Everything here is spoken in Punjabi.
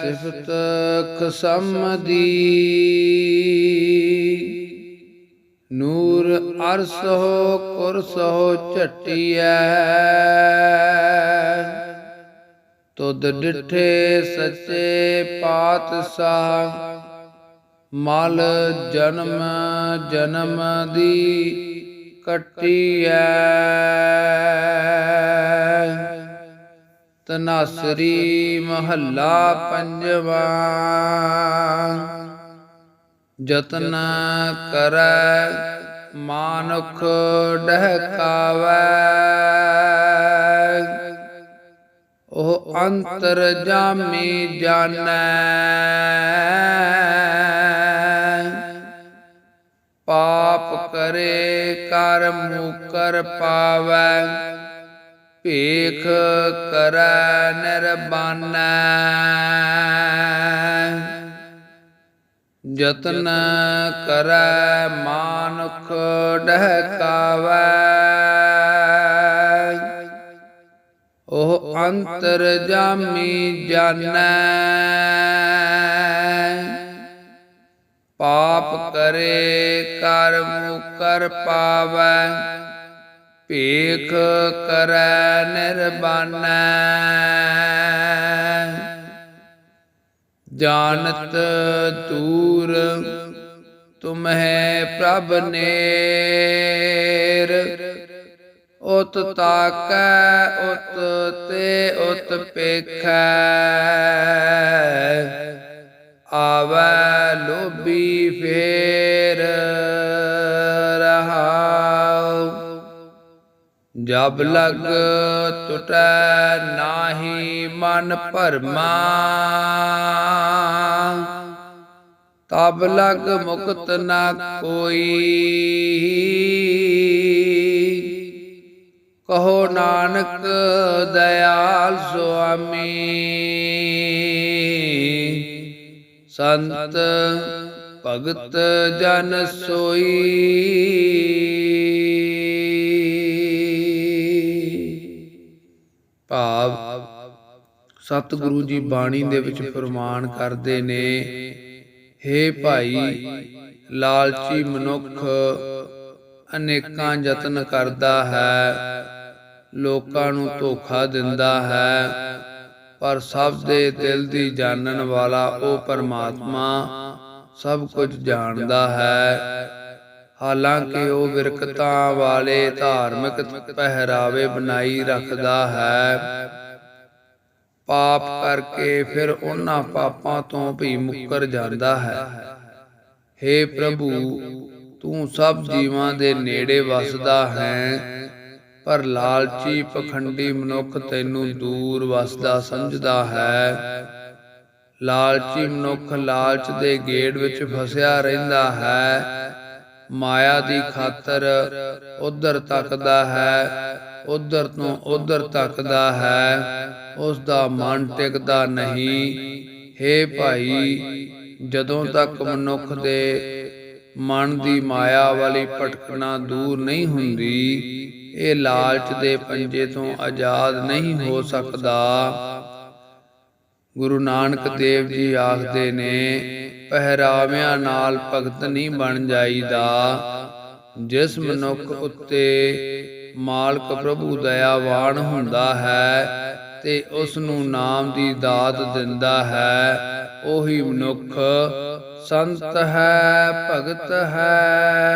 ਸਿਫਤ ਕਸਮ ਦੀ ਨੂਰ ਅਰਸ ਹੋ, ਕੁਰਸ ਹੋ ਝਟਿਐ। ਤੁਧ ਡਿਠੇ ਸੱਚੇ ਪਾਤਸ਼ਾਹ, ਮਲ ਜਨਮ ਜਨਮ ਦੀ ਕਟਿਐ। ਤਨਾਸਰੀ ਮਹੱਲਾ ਪੰਜਵਾ। ਜਤਨ ਕਰੈ ਮਾਨੁਖ ਡਹਕਾਵੈ। ਉਹ ਅੰਤਰ ਜਾਮੀ ਜਾਣੈ। ਪਾਪ ਕਰੇ ਕਰ ਮੁਕਰ ਪਾਵੈ। ਭੇਖ ਕਰੈ ਨਿਰਬਾਨੈ। ਜਤਨ ਕਰੈ ਮਾਨੁਖ ਡਹਕਾਵੈ। ਉਹ ਅੰਤਰ ਜਾਮੀ ਜਾਣੈ। ਪਾਪ ਕਰੇ ਕਰ ਮੁਕਰ ਪਾਵੈ। ਭੇਖ ਕਰੈ ਨਿਰਬਾਨੈ। ਜਾਣਤ ਦੂਰ ਤੁਮਹਿ ਪ੍ਰਭ ਨੇਰ। ਉਤ ਤਾਕੈ ਉਤ ਤੇ ਉਤ ਪੇਖੈ। ਜਬ ਲਗ ਟੁਟੈ ਨਾਹੀ ਮਨ ਭਰਮਾ। ਤਬ ਲਗ ਮੁਕਤ ਨਾ ਕੋਈ। ਕਹੋ ਨਾਨਕ ਦਇਆਲ ਸੁਆਮੀ। ਸੰਤ ਭਗਤ ਜਨ ਸੋਈ। ਭਾਵ ਸਤਿਗੁਰੂ ਜੀ ਬਾਣੀ ਦੇ ਵਿੱਚ ਫਰਮਾਨ ਕਰਦੇ ਨੇ, ਹੇ ਭਾਈ, ਲਾਲਚੀ ਮਨੁੱਖ, ਅਨੇਕਾਂ ਯਤਨ ਕਰਦਾ ਹੈ, ਲੋਕਾਂ ਨੂੰ ਧੋਖਾ ਦਿੰਦਾ ਹੈ, ਪਰ ਸਭ ਦੇ ਦਿਲ ਦੀ ਜਾਣਨ ਵਾਲਾ ਉਹ ਪਰਮਾਤਮਾ ਸਭ ਕੁਝ ਜਾਣਦਾ ਹੈ। ਹਾਲਾਂਕਿ ਉਹ ਵਿਰਕਤਾਂ ਵਾਲੇ ਧਾਰਮਿਕ ਪਹਿਰਾਵੇ ਬਣਾਈ ਰੱਖਦਾ ਹੈ। ਪਾਪ ਕਰਕੇ ਫਿਰ ਉਹਨਾਂ ਪਾਪਾਂ ਤੋਂ ਵੀ ਮੁੱਕਰ ਜਾਂਦਾ ਹੈ। हे ਪ੍ਰਭੂ, ਤੂੰ ਸਭ ਜੀਵਾਂ ਦੇ ਨੇੜੇ ਵਸਦਾ ਹੈ, ਪਰ ਲਾਲਚੀ ਪਖੰਡੀ ਮਨੁੱਖ ਤੈਨੂੰ ਦੂਰ ਵਸਦਾ ਸਮਝਦਾ ਹੈ। ਲਾਲਚੀ ਮਨੁੱਖ ਲਾਲਚ ਦੇ ਗੇੜ ਵਿੱਚ ਫਸਿਆ ਰਹਿੰਦਾ ਹੈ। ਮਾਇਆ ਦੀ ਖਾਤਰ ਉਧਰ ਤੱਕਦਾ ਹੈ, ਉਧਰ ਤੋਂ ਉਧਰ ਤੱਕਦਾ ਹੈ ਉਸ ਦਾ ਮਨ ਟਿਕਦਾ ਨਹੀਂ। ਹੇ ਭਾਈ, ਜਦੋਂ ਤੱਕ ਮਨੁੱਖ ਦੇ ਮਨ ਦੀ ਮਾਇਆ ਵਾਲੀ ਭਟਕਣਾ ਦੂਰ ਨਹੀਂ ਹੁੰਦੀ, ਇਹ ਲਾਲਚ ਦੇ ਪੰਜੇ ਤੋਂ ਆਜ਼ਾਦ ਨਹੀਂ ਹੋ ਸਕਦਾ। ਗੁਰੂ ਨਾਨਕ ਦੇਵ ਜੀ ਆਖਦੇ ਨੇ, ਪਹਿਰਾਵਿਆਂ ਨਾਲ ਭਗਤ ਨਹੀਂ ਬਣ ਜਾਈਦਾ। ਜਿਸ ਮਨੁੱਖ ਉੱਤੇ ਮਾਲਕ ਪ੍ਰਭੂ ਦਇਆਵਾਨ ਹੁੰਦਾ ਹੈ ਤੇ ਉਸ ਨੂੰ ਨਾਮ ਦੀ ਦਾਤ ਦਿੰਦਾ ਹੈ, ਉਹੀ ਮਨੁੱਖ ਸੰਤ ਹੈ, ਭਗਤ ਹੈ।